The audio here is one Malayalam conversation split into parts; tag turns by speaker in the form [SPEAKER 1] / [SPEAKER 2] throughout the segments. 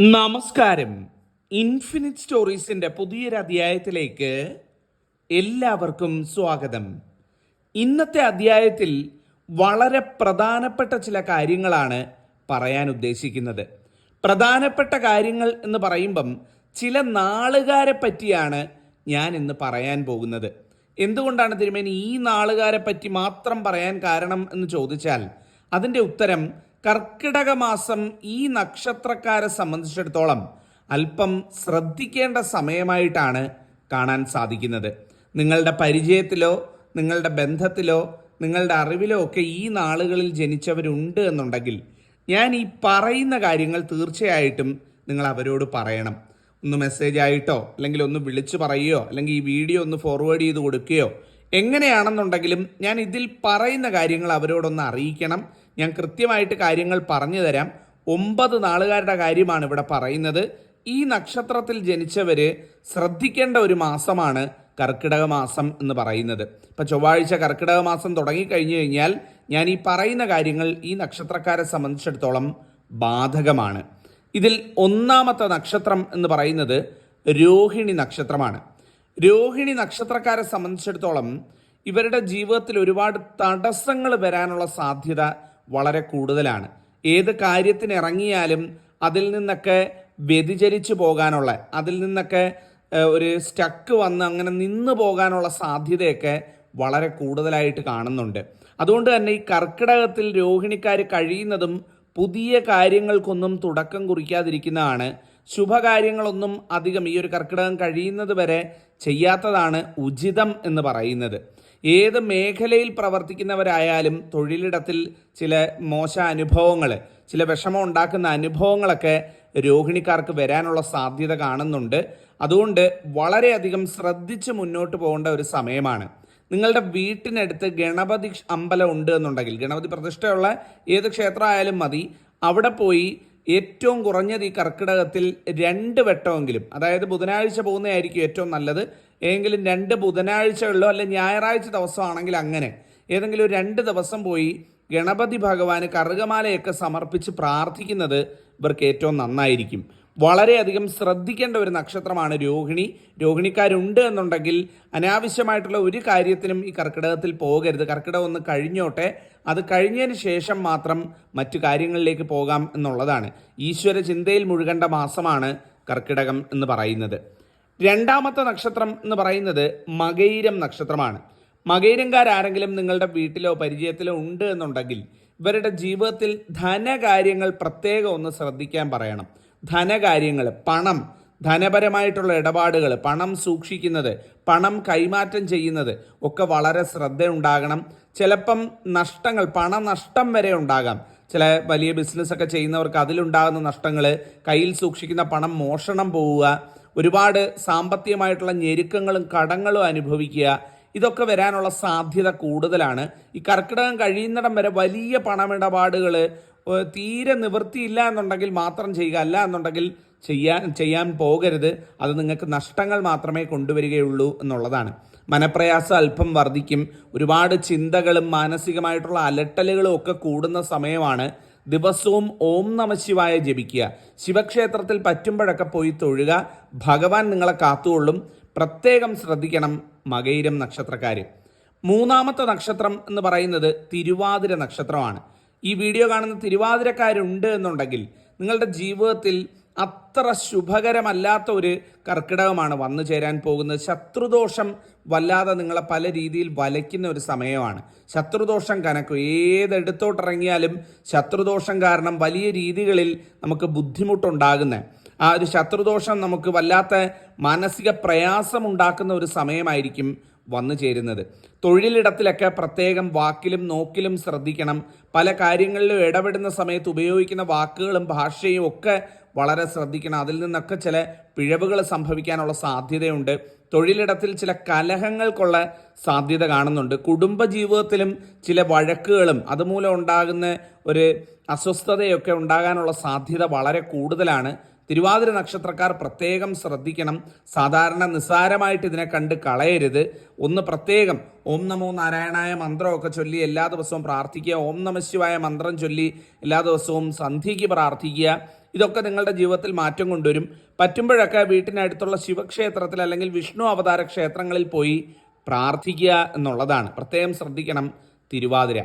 [SPEAKER 1] നമസ്കാരം. ഇൻഫിനിറ്റ് സ്റ്റോറീസിന്റെ പുതിയൊരു അധ്യായത്തിലേക്ക് എല്ലാവർക്കും സ്വാഗതം. ഇന്നത്തെ അധ്യായത്തിൽ വളരെ പ്രധാനപ്പെട്ട ചില കാര്യങ്ങളാണ് പറയാൻ ഉദ്ദേശിക്കുന്നത്. പ്രധാനപ്പെട്ട കാര്യങ്ങൾ എന്ന് പറയുമ്പം ചില നാളുകാരെ പറ്റിയാണ് ഞാൻ ഇന്ന് പറയാൻ പോകുന്നത്. എന്തുകൊണ്ടാണ് തിരുമേനി ഈ നാളുകാരെ പറ്റി മാത്രം പറയാൻ കാരണം എന്ന് ചോദിച്ചാൽ അതിന്റെ ഉത്തരം കർക്കിടക മാസം ഈ നക്ഷത്രക്കാരെ സംബന്ധിച്ചിടത്തോളം അല്പം ശ്രദ്ധിക്കേണ്ട സമയമായിട്ടാണ് കാണാൻ സാധിക്കുന്നത്. നിങ്ങളുടെ പരിചയത്തിലോ നിങ്ങളുടെ ബന്ധത്തിലോ നിങ്ങളുടെ അറിവിലോ ഒക്കെ ഈ നാളുകളിൽ ജനിച്ചവരുണ്ട് എന്നുണ്ടെങ്കിൽ ഞാൻ ഈ പറയുന്ന കാര്യങ്ങൾ തീർച്ചയായിട്ടും നിങ്ങൾ അവരോട് പറയണം. ഒന്ന് മെസ്സേജ് ആയിട്ടോ അല്ലെങ്കിൽ ഒന്ന് വിളിച്ചു പറയുകയോ അല്ലെങ്കിൽ ഈ വീഡിയോ ഒന്ന് ഫോർവേഡ് ചെയ്ത് കൊടുക്കുകയോ എങ്ങനെയാണെന്നുണ്ടെങ്കിലും ഞാൻ ഇതിൽ പറയുന്ന കാര്യങ്ങൾ അവരോടൊന്ന് അറിയിക്കണം. ഞാൻ കൃത്യമായിട്ട് കാര്യങ്ങൾ പറഞ്ഞു തരാം. ഒമ്പത് നാളുകാരുടെ കാര്യമാണ് ഇവിടെ പറയുന്നത്. ഈ നക്ഷത്രത്തിൽ ജനിച്ചവർ ശ്രദ്ധിക്കേണ്ട ഒരു മാസമാണ് കർക്കിടക മാസം എന്ന് പറയുന്നത്. ഇപ്പം ചൊവ്വാഴ്ച കർക്കിടക മാസം തുടങ്ങിക്കഴിഞ്ഞു കഴിഞ്ഞാൽ ഞാൻ ഈ പറയുന്ന കാര്യങ്ങൾ ഈ നക്ഷത്രക്കാരെ സംബന്ധിച്ചിടത്തോളം ബാധകമാണ്. ഇതിൽ ഒന്നാമത്തെ നക്ഷത്രം എന്ന് പറയുന്നത് രോഹിണി നക്ഷത്രമാണ്. രോഹിണി നക്ഷത്രക്കാരെ സംബന്ധിച്ചിടത്തോളം ഇവരുടെ ജീവിതത്തിൽ ഒരുപാട് തടസ്സങ്ങൾ വരാനുള്ള സാധ്യത വളരെ കൂടുതലാണ്. ഏത് കാര്യത്തിന് ഇറങ്ങിയാലും അതിൽ നിന്നൊക്കെ വ്യതിചലിച്ചു പോകാനുള്ള അതിൽ നിന്നൊക്കെ ഒരു സ്റ്റക്ക് വന്ന് അങ്ങനെ നിന്ന് പോകാനുള്ള സാധ്യതയൊക്കെ വളരെ കൂടുതലായിട്ട് കാണുന്നുണ്ട്. അതുകൊണ്ട് തന്നെ ഈ കർക്കിടകത്തിൽ രോഹിണിക്കാർ കഴിയുന്നതും പുതിയ കാര്യങ്ങൾക്കൊന്നും തുടക്കം കുറിക്കാതിരിക്കുന്നതാണ്. ശുഭകാര്യങ്ങളൊന്നും അധികം ഈ ഒരു കർക്കിടകം കഴിയുന്നത് വരെ ചെയ്യാത്തതാണ് ഉചിതം എന്ന് പറയുന്നത്. ഏത് മേഖലയിൽ പ്രവർത്തിക്കുന്നവരായാലും തൊഴിലിടത്തിൽ ചില മോശ അനുഭവങ്ങൾ ചില വിഷമം ഉണ്ടാക്കുന്ന അനുഭവങ്ങളൊക്കെ രോഹിണിക്കാർക്ക് വരാനുള്ള സാധ്യത കാണുന്നുണ്ട്. അതുകൊണ്ട് വളരെയധികം ശ്രദ്ധിച്ച് മുന്നോട്ട് പോകേണ്ട ഒരു സമയമാണ്. നിങ്ങളുടെ വീട്ടിനടുത്ത് ഗണപതി അമ്പലം ഉണ്ട് എന്നുണ്ടെങ്കിൽ ഗണപതി പ്രതിഷ്ഠയുള്ള ഏത് ക്ഷേത്രമായാലും മതി. അവിടെ പോയി ഏറ്റവും കുറഞ്ഞത് ഈ കർക്കിടകത്തിൽ രണ്ട് വട്ടമെങ്കിലും അതായത് ബുധനാഴ്ച പോകുന്നതായിരിക്കും ഏറ്റവും നല്ലത്. ഏതെങ്കിലും രണ്ട് ബുധനാഴ്ചകളിലോ അല്ലെ ഞായറാഴ്ച ദിവസമാണെങ്കിൽ അങ്ങനെ ഏതെങ്കിലും രണ്ട് ദിവസം പോയി ഗണപതി ഭഗവാന് കറുകമാലയൊക്കെ സമർപ്പിച്ച് പ്രാർത്ഥിക്കുന്നത് ഇവർക്ക് ഏറ്റവും നന്നായിരിക്കും. വളരെയധികം ശ്രദ്ധിക്കേണ്ട ഒരു നക്ഷത്രമാണ് രോഹിണി. രോഹിണിക്കാരുണ്ട് എന്നുണ്ടെങ്കിൽ അനാവശ്യമായിട്ടുള്ള ഒരു കാര്യത്തിനും ഈ കർക്കിടകത്തിൽ പോകരുത്. കർക്കിടകം ഒന്ന് കഴിഞ്ഞോട്ടെ. അത് കഴിഞ്ഞതിന് ശേഷം മാത്രം മറ്റു കാര്യങ്ങളിലേക്ക് പോകാം എന്നുള്ളതാണ്. ഈശ്വര ചിന്തയിൽ മുഴുകേണ്ട മാസമാണ് കർക്കിടകം എന്ന് പറയുന്നത്. രണ്ടാമത്തെ നക്ഷത്രം എന്ന് പറയുന്നത് മകൈരം നക്ഷത്രമാണ്. മകൈരംകാരാരെങ്കിലും നിങ്ങളുടെ വീട്ടിലോ പരിചയത്തിലോ ഉണ്ട് എന്നുണ്ടെങ്കിൽ ഇവരുടെ ജീവിതത്തിൽ ധനകാര്യങ്ങൾ പ്രത്യേകം ഒന്ന് ശ്രദ്ധിക്കാൻ പറയണം. ധനകാര്യങ്ങൾ പണം ധനപരമായിട്ടുള്ള ഇടപാടുകൾ പണം സൂക്ഷിക്കുന്നത് പണം കൈമാറ്റം ചെയ്യുന്നത് ഒക്കെ വളരെ ശ്രദ്ധ ഉണ്ടാകണം ചിലപ്പം നഷ്ടങ്ങൾ പണനഷ്ടം വരെ ഉണ്ടാകാം. ചില വലിയ ബിസിനസ്സൊക്കെ ചെയ്യുന്നവർക്ക് അതിലുണ്ടാകുന്ന നഷ്ടങ്ങൾ കയ്യിൽ സൂക്ഷിക്കുന്ന പണം മോഷണം പോവുക ഒരുപാട് സാമ്പത്തികമായിട്ടുള്ള ഞെരുക്കങ്ങളും കടങ്ങളും അനുഭവിക്കുക. ഇതൊക്കെ വരാനുള്ള സാധ്യത കൂടുതലാണ്. ഈ കർക്കിടകം കഴിയുന്നിടം വരെ വലിയ പണമിടപാടുകൾ തീരെ നിവൃത്തിയില്ല എന്നുണ്ടെങ്കിൽ മാത്രം ചെയ്യുക. അല്ല എന്നുണ്ടെങ്കിൽ ചെയ്യാൻ ചെയ്യാൻ പോകരുത്. അത് നിങ്ങൾക്ക് നഷ്ടങ്ങൾ മാത്രമേ കൊണ്ടുവരികയുള്ളൂ എന്നുള്ളതാണ്. മനപ്രയാസം അല്പം വർദ്ധിക്കും. ഒരുപാട് ചിന്തകളും മാനസികമായിട്ടുള്ള അലട്ടലുകളും ഒക്കെ കൂടുന്ന സമയമാണ് ദിവസവും ഓം നമശിവായ ജപിക്കുക. ശിവക്ഷേത്രത്തിൽ പറ്റുമ്പോഴൊക്കെ പോയി തൊഴുക. ഭഗവാൻ നിങ്ങളെ കാത്തുകൊള്ളും. പ്രത്യേകം ശ്രദ്ധിക്കണം മകയിരം നക്ഷത്രക്കാര്. മൂന്നാമത്തെ നക്ഷത്രം എന്ന് പറയുന്നത് തിരുവാതിര നക്ഷത്രമാണ്. ഈ വീഡിയോ കാണുന്ന തിരുവാതിരക്കാരുണ്ട് എന്നുണ്ടെങ്കിൽ നിങ്ങളുടെ ജീവിതത്തിൽ അത്ര ശുഭകരമല്ലാത്ത ഒരു കർക്കിടകമാണ് വന്നു ചേരാൻ പോകുന്നത്. ശത്രുദോഷം വല്ലാതെ നിങ്ങളെ പല രീതിയിൽ വലയ്ക്കുന്ന ഒരു സമയമാണ്. ശത്രുദോഷം കനക്കും. ഏതെടുത്തോട്ടിറങ്ങിയാലും ശത്രുദോഷം കാരണം വലിയ രീതികളിൽ നമുക്ക് ബുദ്ധിമുട്ടുണ്ടാകുന്നത് ആ ഒരു ശത്രുദോഷം നമുക്ക് വല്ലാത്ത മാനസിക പ്രയാസം ഉണ്ടാക്കുന്ന ഒരു സമയമായിരിക്കും വന്നു ചേരുന്നത്. തൊഴിലിടത്തിലൊക്കെ പ്രത്യേകം വാക്കിലും നോക്കിലും ശ്രദ്ധിക്കണം. പല കാര്യങ്ങളിലും ഇടപെടുന്ന സമയത്ത് ഉപയോഗിക്കുന്ന വാക്കുകളും ഭാഷയും ഒക്കെ വളരെ ശ്രദ്ധിക്കണം. അതിൽ നിന്നൊക്കെ ചില പിഴവുകൾ സംഭവിക്കാനുള്ള സാധ്യതയുണ്ട്. തൊഴിലിടത്തിൽ ചില കലഹങ്ങൾക്കുള്ള സാധ്യത കാണുന്നുണ്ട്. കുടുംബജീവിതത്തിലും ചില വഴക്കുകളും അതുമൂലം ഉണ്ടാകുന്ന ഒരു അസ്വസ്ഥതയൊക്കെ ഉണ്ടാകാനുള്ള സാധ്യത വളരെ കൂടുതലാണ്. തിരുവാതിര നക്ഷത്രക്കാർ പ്രത്യേകം ശ്രദ്ധിക്കണം. സാധാരണ നിസ്സാരമായിട്ട് ഇതിനെ കണ്ട് കളയരുത്. ഒന്ന് പ്രത്യേകം ഓം നമോ നാരായണായ മന്ത്രമൊക്കെ ചൊല്ലി എല്ലാ ദിവസവും പ്രാർത്ഥിക്കുക. ഓം നമശിവായ മന്ത്രം ചൊല്ലി എല്ലാ ദിവസവും സന്ധ്യയ്ക്ക് പ്രാർത്ഥിക്കുക. ഇതൊക്കെ നിങ്ങളുടെ ജീവിതത്തിൽ മാറ്റം കൊണ്ടുവരും. പറ്റുമ്പോഴൊക്കെ വീട്ടിനടുത്തുള്ള ശിവക്ഷേത്രത്തിൽ അല്ലെങ്കിൽ വിഷ്ണു അവതാര ക്ഷേത്രങ്ങളിൽ പോയി പ്രാർത്ഥിക്കുക എന്നുള്ളതാണ്. പ്രത്യേകം ശ്രദ്ധിക്കണം തിരുവാതിര.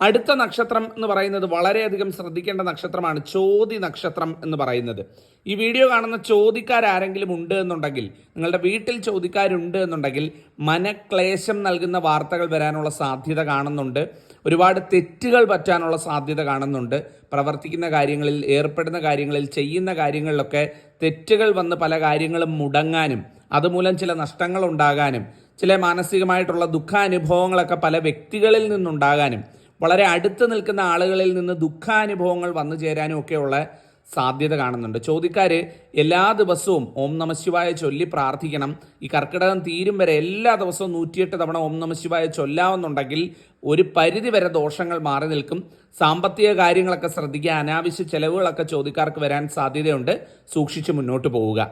[SPEAKER 1] അടുത്ത നക്ഷത്രം എന്ന് പറയുന്നത് വളരെയധികം ശ്രദ്ധിക്കേണ്ട നക്ഷത്രമാണ് ചോതി നക്ഷത്രം എന്ന് പറയുന്നത്. ഈ വീഡിയോ കാണുന്ന ചോദിക്കാരാരെങ്കിലും ഉണ്ട് എന്നുണ്ടെങ്കിൽ നിങ്ങളുടെ വീട്ടിൽ ചോദിക്കാരുണ്ട് എന്നുണ്ടെങ്കിൽ മനക്ലേശം നൽകുന്ന വാർത്തകൾ വരാനുള്ള സാധ്യത കാണുന്നുണ്ട്. ഒരുപാട് തെറ്റുകൾ പറ്റാനുള്ള സാധ്യത കാണുന്നുണ്ട്. പ്രവർത്തിക്കുന്ന കാര്യങ്ങളിൽ ഏർപ്പെടുന്ന കാര്യങ്ങളിൽ ചെയ്യുന്ന കാര്യങ്ങളിലൊക്കെ തെറ്റുകൾ വന്ന് പല കാര്യങ്ങളും മുടങ്ങാനും അതുമൂലം ചില നഷ്ടങ്ങൾ ഉണ്ടാകാനും ചില മാനസികമായിട്ടുള്ള ദുഃഖാനുഭവങ്ങളൊക്കെ പല വ്യക്തികളിൽ നിന്നുണ്ടാകാനും വളരെ അടുത്ത് നിൽക്കുന്ന ആളുകളിൽ നിന്ന് ദുഃഖാനുഭവങ്ങൾ വന്നു ചേരാനും ഒക്കെയുള്ള സാധ്യത കാണുന്നുണ്ട്. ചോദ്യക്കാര് എല്ലാ ദിവസവും ഓം നമശിവായ ചൊല്ലി പ്രാർത്ഥിക്കണം. ഈ കർക്കിടകം തീരും വരെ എല്ലാ ദിവസവും നൂറ്റിയെട്ട് തവണ ഓം നമശിവായ ചൊല്ലാവുന്നുണ്ടെങ്കിൽ ഒരു പരിധി വരെ ദോഷങ്ങൾ മാറി നിൽക്കും. സാമ്പത്തിക കാര്യങ്ങളൊക്കെ ശ്രദ്ധിക്കുക അനാവശ്യ ചെലവുകളൊക്കെ ചോദ്യക്കാർക്ക് വരാൻ സാധ്യതയുണ്ട്. സൂക്ഷിച്ച് മുന്നോട്ട് പോവുക.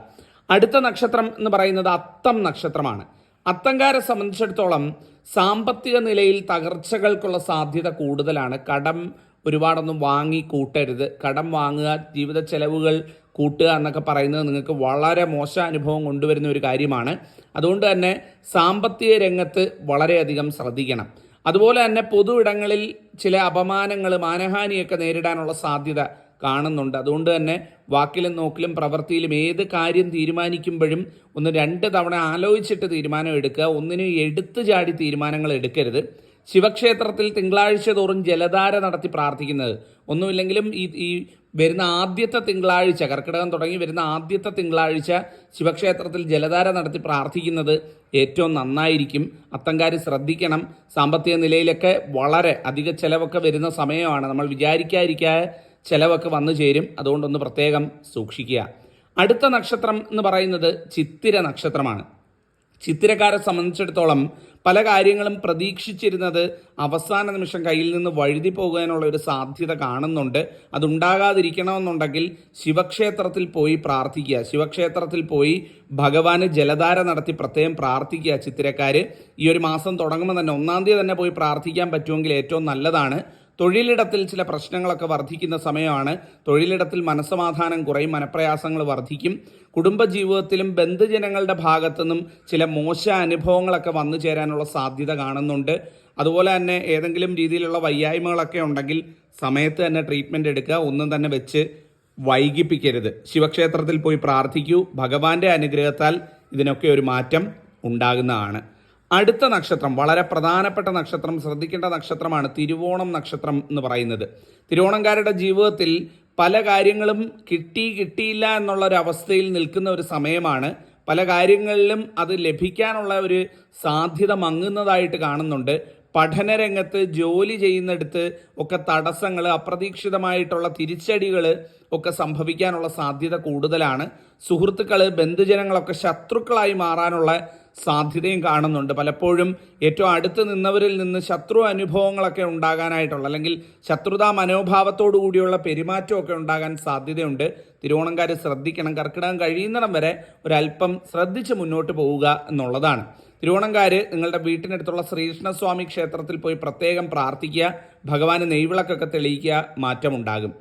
[SPEAKER 1] അടുത്ത നക്ഷത്രം എന്ന് പറയുന്നത് അത്തം നക്ഷത്രമാണ്. അത്തങ്കാരെ സംബന്ധിച്ചിടത്തോളം സാമ്പത്തിക നിലയിൽ തകർച്ചകൾക്കുള്ള സാധ്യത കൂടുതലാണ്. കടം ഒരുപാടൊന്നും വാങ്ങി കൂട്ടരുത്. കടം വാങ്ങുക ജീവിത ചെലവുകൾ കൂട്ടുക എന്നൊക്കെ പറയുന്നത് നിങ്ങൾക്ക് വളരെ മോശ അനുഭവം കൊണ്ടുവരുന്ന ഒരു കാര്യമാണ്. അതുകൊണ്ട് തന്നെ സാമ്പത്തിക രംഗത്ത് വളരെയധികം ശ്രദ്ധിക്കണം. അതുപോലെ തന്നെ പൊതു ഇടങ്ങളിൽ ചില അപമാനങ്ങൾ മാനഹാനിയൊക്കെ നേരിടാനുള്ള സാധ്യത കാണുന്നുണ്ട്. അതുകൊണ്ട് തന്നെ വാക്കിലും നോക്കിലും പ്രവൃത്തിയിലും ഏത് കാര്യം തീരുമാനിക്കുമ്പോഴും ഒന്ന് രണ്ട് തവണ ആലോചിച്ചിട്ട് തീരുമാനം എടുക്കുക. ഒന്നിനും എടുത്തു ചാടി തീരുമാനങ്ങൾ എടുക്കരുത്. ശിവക്ഷേത്രത്തിൽ തിങ്കളാഴ്ച തോറും ജലധാര നടത്തി പ്രാർത്ഥിക്കുന്നത്. ഒന്നുമില്ലെങ്കിലും ഈ ഈ വരുന്ന ആദ്യത്തെ തിങ്കളാഴ്ച കർക്കിടകം തുടങ്ങി വരുന്ന ആദ്യത്തെ തിങ്കളാഴ്ച ശിവക്ഷേത്രത്തിൽ ജലധാര നടത്തി പ്രാർത്ഥിക്കുന്നത് ഏറ്റവും നന്നായിരിക്കും. അത്തങ്കാർ ശ്രദ്ധിക്കണം. സാമ്പത്തിക നിലയിലൊക്കെ വളരെ അധിക ചിലവൊക്കെ വരുന്ന സമയമാണ്. നമ്മൾ വിചാരിക്കാതിരിക്കാതെ ചിലവൊക്കെ വന്നു ചേരും. അതുകൊണ്ടൊന്ന് പ്രത്യേകം സൂക്ഷിക്കുക. അടുത്ത നക്ഷത്രം എന്ന് പറയുന്നത് ചിത്തിര നക്ഷത്രമാണ്. ചിത്തിരക്കാരെ സംബന്ധിച്ചിടത്തോളം പല കാര്യങ്ങളും പ്രതീക്ഷിച്ചിരുന്നത് അവസാന നിമിഷം കയ്യിൽ നിന്ന് വഴുതി പോകാനുള്ള ഒരു സാധ്യത കാണുന്നുണ്ട്. അതുണ്ടാകാതിരിക്കണമെന്നുണ്ടെങ്കിൽ ശിവക്ഷേത്രത്തിൽ പോയി പ്രാർത്ഥിക്കുക. ശിവക്ഷേത്രത്തിൽ പോയി ഭഗവാന് ജലധാര നടത്തി പ്രത്യേകം പ്രാർത്ഥിക്കുക ചിത്തിരക്കാർ ഈ ഒരു മാസം തുടങ്ങുമ്പോൾ തന്നെ ഒന്നാം തീയതി തന്നെ പോയി പ്രാർത്ഥിക്കാൻ പറ്റുമെങ്കിൽ ഏറ്റവും നല്ലതാണ്. തൊഴിലിടത്തിൽ ചില പ്രശ്നങ്ങളൊക്കെ വർദ്ധിക്കുന്ന സമയമാണ്. തൊഴിലിടത്തിൽ മനസ്സമാധാനം കുറയും മനപ്രയാസങ്ങൾ വർദ്ധിക്കും. കുടുംബജീവിതത്തിലും ബന്ധുജനങ്ങളുടെ ഭാഗത്തുനിന്നും ചില മോശ അനുഭവങ്ങളൊക്കെ വന്നു ചേരാനുള്ള സാധ്യത കാണുന്നുണ്ട്. അതുപോലെ തന്നെ ഏതെങ്കിലും രീതിയിലുള്ള വയ്യായ്മകളൊക്കെ ഉണ്ടെങ്കിൽ സമയത്ത് തന്നെ ട്രീറ്റ്മെന്റ് എടുക്കുക ഒന്നും തന്നെ വെച്ച് വൈകിപ്പിക്കരുത്. ശിവക്ഷേത്രത്തിൽ പോയി പ്രാർത്ഥിക്കൂ. ഭഗവാന്റെ അനുഗ്രഹത്താൽ ഇതിനൊക്കെ ഒരു മാറ്റം ഉണ്ടാകുന്നതാണ്. അടുത്ത നക്ഷത്രം വളരെ പ്രധാനപ്പെട്ട നക്ഷത്രം ശ്രദ്ധിക്കേണ്ട നക്ഷത്രമാണ് തിരുവോണം നക്ഷത്രം എന്ന് പറയുന്നത്. തിരുവോണംകാരുടെ ജീവിതത്തിൽ പല കാര്യങ്ങളും കിട്ടി കിട്ടിയില്ല എന്നുള്ള ഒരു അവസ്ഥയിൽ നിൽക്കുന്ന ഒരു സമയമാണ്. പല കാര്യങ്ങളിലും അത് ലഭിക്കാനുള്ള ഒരു സാധ്യത മങ്ങുന്നതായിട്ട് കാണുന്നുണ്ട്. പഠനരംഗത്ത് ജോലി ചെയ്യുന്നിടത്ത് ഒക്കെ തടസ്സങ്ങൾ അപ്രതീക്ഷിതമായിട്ടുള്ള തിരിച്ചടികൾ ഒക്കെ സംഭവിക്കാനുള്ള സാധ്യത കൂടുതലാണ്. സുഹൃത്തുക്കൾ ബന്ധുജനങ്ങളൊക്കെ ശത്രുക്കളായി മാറാനുള്ള സാധ്യതയും കാണുന്നുണ്ട്. പലപ്പോഴും ഏറ്റവും അടുത്ത് നിന്നവരിൽ നിന്ന് ശത്രു അനുഭവങ്ങളൊക്കെ ഉണ്ടാകാനായിട്ടുള്ള അല്ലെങ്കിൽ ശത്രുതാ മനോഭാവത്തോടു കൂടിയുള്ള പെരുമാറ്റമൊക്കെ ഉണ്ടാകാൻ സാധ്യതയുണ്ട്. തിരുവോണംകാർ ശ്രദ്ധിക്കണം. കർക്കിടകം കഴിയുന്നിടം വരെ ഒരല്പം ശ്രദ്ധിച്ച് മുന്നോട്ട് പോവുക എന്നുള്ളതാണ്. തിരുവോണംകാർ നിങ്ങളുടെ വീട്ടിനടുത്തുള്ള ശ്രീകൃഷ്ണസ്വാമി ക്ഷേത്രത്തിൽ പോയി പ്രത്യേകം പ്രാർത്ഥിക്കുക ഭഗവാന് നെയ്വിളക്കൊക്കെ തെളിയിക്കുക മാറ്റമുണ്ടാകും.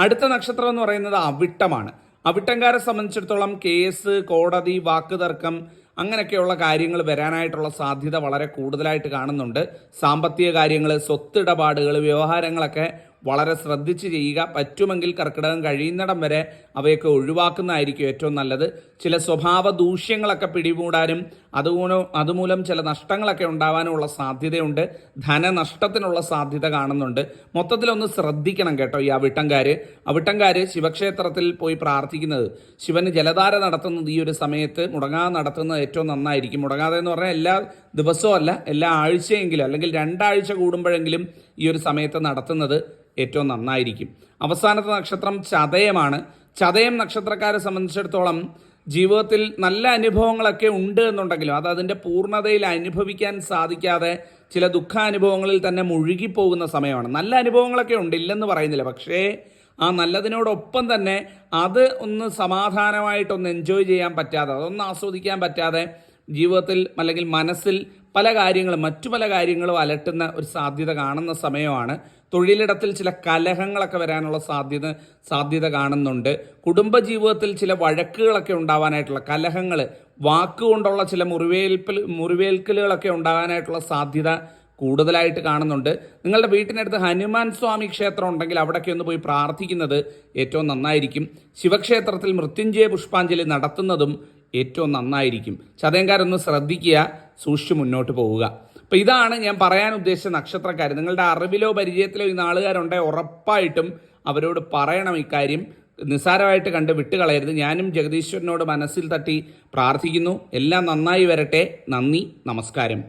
[SPEAKER 1] അടുത്ത നക്ഷത്രം എന്ന് പറയുന്നത് അവിട്ടമാണ്. അവിട്ടംകാരെ സംബന്ധിച്ചിടത്തോളം കേസ് കോടതി വാക്കുതർക്കം അങ്ങനെയൊക്കെയുള്ള കാര്യങ്ങൾ വരാനായിട്ടുള്ള സാധ്യത വളരെ കൂടുതലായിട്ട് കാണുന്നുണ്ട്. സാമ്പത്തിക കാര്യങ്ങൾ സ്വത്തിടപാടുകൾ വ്യവഹാരങ്ങളൊക്കെ വളരെ ശ്രദ്ധിച്ച് ചെയ്യുക. പറ്റുമെങ്കിൽ കർക്കിടകം കഴിയുന്നിടം വരെ അവയൊക്കെ ഒഴിവാക്കുന്നതായിരിക്കും ഏറ്റവും നല്ലത്. ചില സ്വഭാവ ദൂഷ്യങ്ങളൊക്കെ പിടികൂടാനും അതുമൂലം അതുമൂലം ചില നഷ്ടങ്ങളൊക്കെ ഉണ്ടാവാനുമുള്ള സാധ്യതയുണ്ട്. ധനനഷ്ടത്തിനുള്ള സാധ്യത കാണുന്നുണ്ട്. മൊത്തത്തിലൊന്ന് ശ്രദ്ധിക്കണം കേട്ടോ ഈ അവിട്ടംകാർ അവിട്ടംകാർ ശിവക്ഷേത്രത്തിൽ പോയി പ്രാർത്ഥിക്കുന്നത്. ശിവന് ജലധാര നടത്തുന്നത് ഈ ഒരു സമയത്ത് മുടങ്ങാതെ നടത്തുന്നത് ഏറ്റവും നന്നായിരിക്കും. മുടങ്ങാതെ എന്ന് പറഞ്ഞാൽ എല്ലാ ദിവസവും അല്ല എല്ലാ ആഴ്ചയെങ്കിലും അല്ലെങ്കിൽ രണ്ടാഴ്ച കൂടുമ്പോഴെങ്കിലും ഈ ഒരു സമയത്ത് നടത്തുന്നത് ഏറ്റവും നന്നായിരിക്കും. അവസാനത്തെ നക്ഷത്രം ചതയമാണ്. ചതയം നക്ഷത്രക്കാരെ സംബന്ധിച്ചിടത്തോളം ജീവിതത്തിൽ നല്ല അനുഭവങ്ങളൊക്കെ ഉണ്ട് എന്നുണ്ടെങ്കിലും അത് അതിന്റെ പൂർണതയിൽ അനുഭവിക്കാൻ സാധിക്കാതെ ചില ദുഃഖാനുഭവങ്ങളിൽ തന്നെ മുഴുകിപ്പോകുന്ന സമയമാണ്. നല്ല അനുഭവങ്ങളൊക്കെ ഉണ്ട് ഇല്ലെന്ന് പറയുന്നില്ല. പക്ഷേ ആ നല്ലതിനോടൊപ്പം തന്നെ അത് ഒന്ന് സമാധാനമായിട്ടൊന്ന് എൻജോയ് ചെയ്യാൻ പറ്റാതെ അതൊന്ന് ആസ്വദിക്കാൻ പറ്റാതെ ജീവിതത്തിൽ അല്ലെങ്കിൽ മനസ്സിൽ പല കാര്യങ്ങളും മറ്റു പല കാര്യങ്ങളും അലട്ടുന്ന ഒരു സാധ്യത കാണുന്ന സമയമാണ്. തൊഴിലിടത്തിൽ ചില കലഹങ്ങളൊക്കെ വരാനുള്ള സാധ്യത സാധ്യത കാണുന്നുണ്ട്. കുടുംബജീവിതത്തിൽ ചില വഴക്കുകളൊക്കെ ഉണ്ടാവാനായിട്ടുള്ള കലഹങ്ങൾ വാക്കുകൊണ്ടുള്ള ചില മുറിവേൽപ്പൽ മുറിവേൽക്കലുകളൊക്കെ ഉണ്ടാകാനായിട്ടുള്ള സാധ്യത കൂടുതലായിട്ട് കാണുന്നുണ്ട്. നിങ്ങളുടെ വീട്ടിനടുത്ത് ഹനുമാൻ സ്വാമി ക്ഷേത്രം ഉണ്ടെങ്കിൽ അവിടേക്ക് ഒന്ന് പോയി പ്രാർത്ഥിക്കുന്നത് ഏറ്റവും നന്നായിരിക്കും. ശിവക്ഷേത്രത്തിൽ മൃത്യുഞ്ജയ പുഷ്പാഞ്ജലി നടത്തുന്നതും ഏറ്റവും നന്നായിരിക്കും. ചതയങ്കാരൊന്ന് ശ്രദ്ധിക്കുക സൂക്ഷിച്ച് മുന്നോട്ട് പോവുക. അപ്പോൾ ഇതാണ് ഞാൻ പറയാൻ ഉദ്ദേശിച്ച നക്ഷത്രക്കാർ നിങ്ങളുടെ അറിവിലോ പരിചയത്തിലോ ഈ നാളുകാരുണ്ടെങ്കിൽ ഉറപ്പായിട്ടും അവരോട് പറയണം ഇക്കാര്യം നിസ്സാരമായിട്ട് കണ്ട് വിട്ടുകളയരുത്. ഞാനും ജഗദീശ്വരനോട് മനസ്സിൽ തട്ടി പ്രാർത്ഥിക്കുന്നു. എല്ലാം നന്നായി വരട്ടെ. നന്ദി. നമസ്കാരം.